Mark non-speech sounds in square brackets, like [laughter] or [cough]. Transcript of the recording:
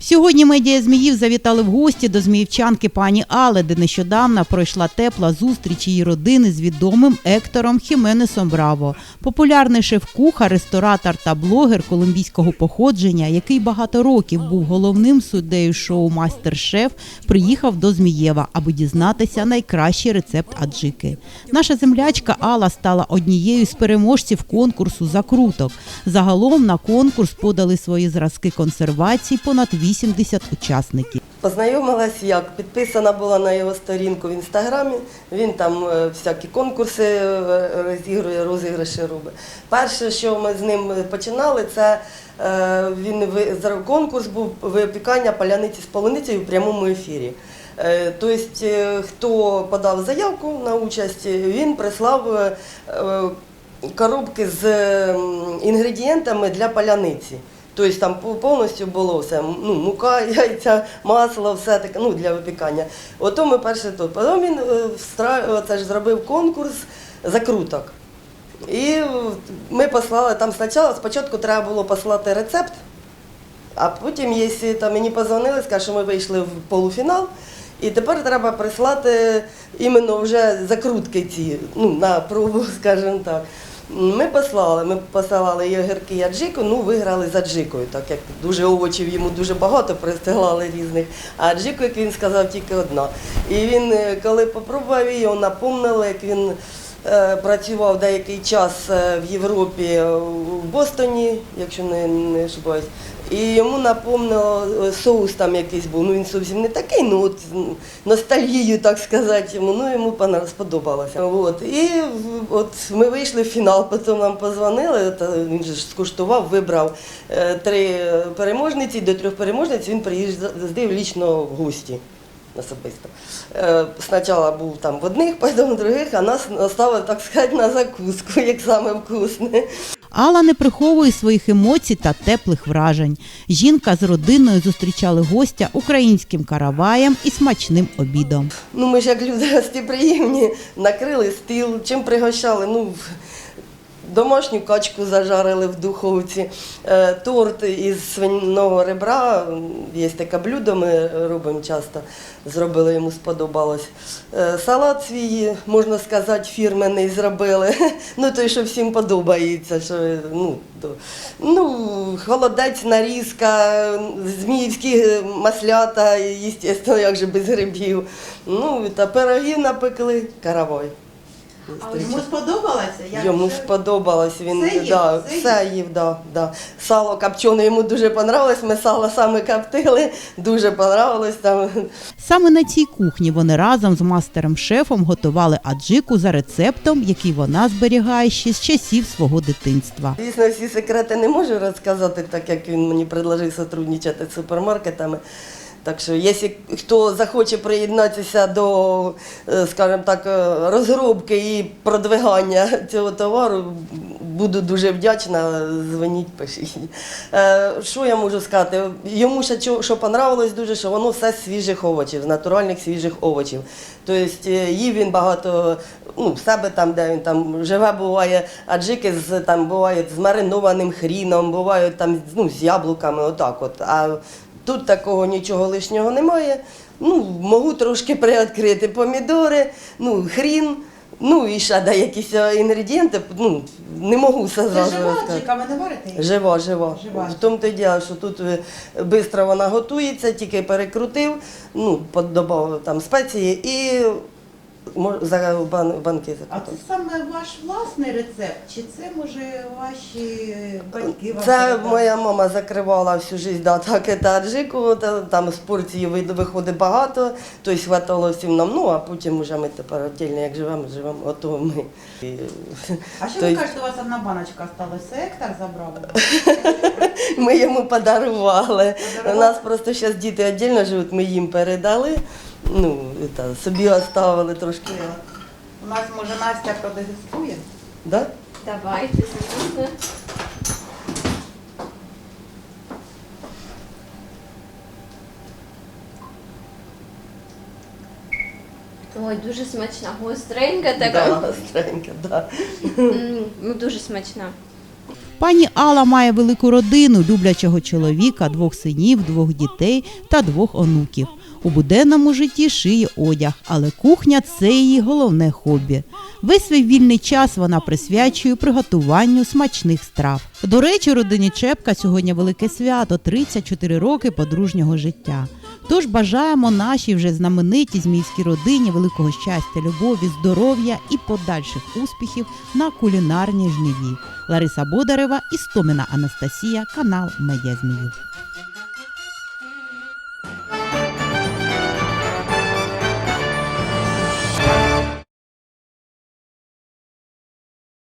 Сьогодні медіа Зміїв завітали в гості до зміївчанки пані Але, де нещодавно пройшла тепла зустріч її родини з відомим Ектором Хіменесом Браво. Популярний шеф-кухар, ресторатор та блогер колумбійського походження, який багато років був головним суддею шоу Мастер-шеф, приїхав до Змієва, аби дізнатися найкращий рецепт аджики. Наша землячка Алла стала однією з переможців конкурсу закруток. Загалом на конкурс подали свої зразки консервації понад 80 учасників. Познайомилась як, підписана була на його сторінку в інстаграмі. Він там е, всякі конкурси е, розігрує, розіграші робить. Перше, що ми з ним починали, це е, він конкурс був випікання паляниці з полуницею в прямому ефірі. Тобто, хто подав заявку на участь, він прислав коробки з інгредієнтами для паляниці. Тобто там повністю було все, ну, мука, [laughs] яйця, масло, все таке, ну, для випікання. Ото ми перше тут. Потім він е, це ж зробив конкурс закруток. І ми послали там спочатку, спочатку треба було послати рецепт, а потім, якщо там мені позвонили, сказали, що ми вийшли в полуфінал, і тепер треба прислати іменно вже закрутки ці, ну, на пробу, [laughs] скажімо так. Ми послали, ми посилали і огірки, аджику, ну виграли за аджикою, так як дуже овочів йому дуже багато присилали різних, а аджику, як він сказав, тільки одна. І він, е, коли попробував його напомнило, як він е, працював деякий час е, в Європі, е, в Бостоні, якщо не, не ошибаюсь. І йому напомнило е, соус там якийсь був. Ну він зовсім не такий, ну от ностальгію, так сказати, йому, ну йому сподобалося. От. І от ми вийшли в фінал, потім нам позвонили, він же скуштував, вибрав е, три переможниці, до трьох переможниць він приїздив лічно в гості. Особисто. Е, Спочатку був там в одних, [laughs] потім в других, а нас оставив, так сказати, на закуску, як саме вкусне. Алла не приховує своїх емоцій та теплих вражень. Жінка з родиною зустрічали гостя українським караваєм і смачним обідом. Ну, ми ж як люди гостеприємні, накрили стіл, чим пригощали. Ну, домашню качку зажарили в духовці, е, торт із свиного ребра, є таке блюдо, ми робимо часто, зробили, йому сподобалось. Е, Салат свій, можна сказати, фірменний зробили. [laughs] Ну, той, що всім подобається. Що, ну, то, ну, холодець, нарізка, зміївські маслята, як же без грибів. Ну, та пирогів напекли, каравай. А йому сподобалося? Йому сподобалось, він Все їв? да, Все все їв, да, да. Сало копчене йому дуже понравилось, ми сало саме коптили, дуже понравилось там. Саме на цій кухні вони разом з мастером-шефом готували аджику за рецептом, який вона зберігає ще з часів свого дитинства. Звісно, всі секрети не можу розказати, так як він мені предложив сотрудничати з супермаркетами. Так що, якщо хто захоче приєднатися до, е, скажімо так, е, розробки і продвигання [laughs] цього товару, буду дуже вдячна. Дзвоніть, пишіть. Е, Що я можу сказати? Йому ще що, понравилось дуже, що воно все з свіжих овочів, з натуральних свіжих овочів. Тобто їв він багато ну, в себе там, де він там живе, буває аджики з там бувають з маринованим хріном, бувають там ну, з яблуками, отак от. А тут такого нічого лишнього немає. Ну, можу трошки приоткрити помідори, ну, хрін, ну і ще да, якісь інгредієнти. Ну, не можу все зразу розказати. ви не варите? Жива, жива. Жива. В тому то й діло, що тут швидко вона готується, тільки перекрутив, ну, додав там спеції і мож- за бан, банки А це закрутив. саме ваш власний рецепт, чи це може ваші батьки вам Це передали? моя мама закривала всю життя да, так, та аджику, та, там з порції виходить багато, тобто хватало всім нам, ну а потім вже ми тепер отдельно, як живемо, живемо, ото ми. І, А що ви кажете, у вас одна баночка осталась? Сектор забрав? [laughs] Ми йому. Подарували? У нас просто зараз діти віддільно живуть, ми їм передали. Ну, та, собі оставили трошки. У нас, може, Настя продегустує? Да? Давайте, звісно. Ой, дуже смачна, гостренька така. Да, остренька, да. М, Ну, дуже смачна. Пані Алла має велику родину, люблячого чоловіка, двох синів, двох дітей та двох онуків. У буденному житті шиє одяг, але кухня це її головне хобі. Весь свій вільний час вона присвячує приготуванню смачних страв. До речі, родині Чепка сьогодні велике свято 34 роки подружнього життя. Тож бажаємо нашій вже знаменитій зміївській родині великого щастя, любові, здоров'я і подальших успіхів на кулінарній жниві. Лариса Бодарева, Істоміна Анастасія, канал Медіа Зміїв.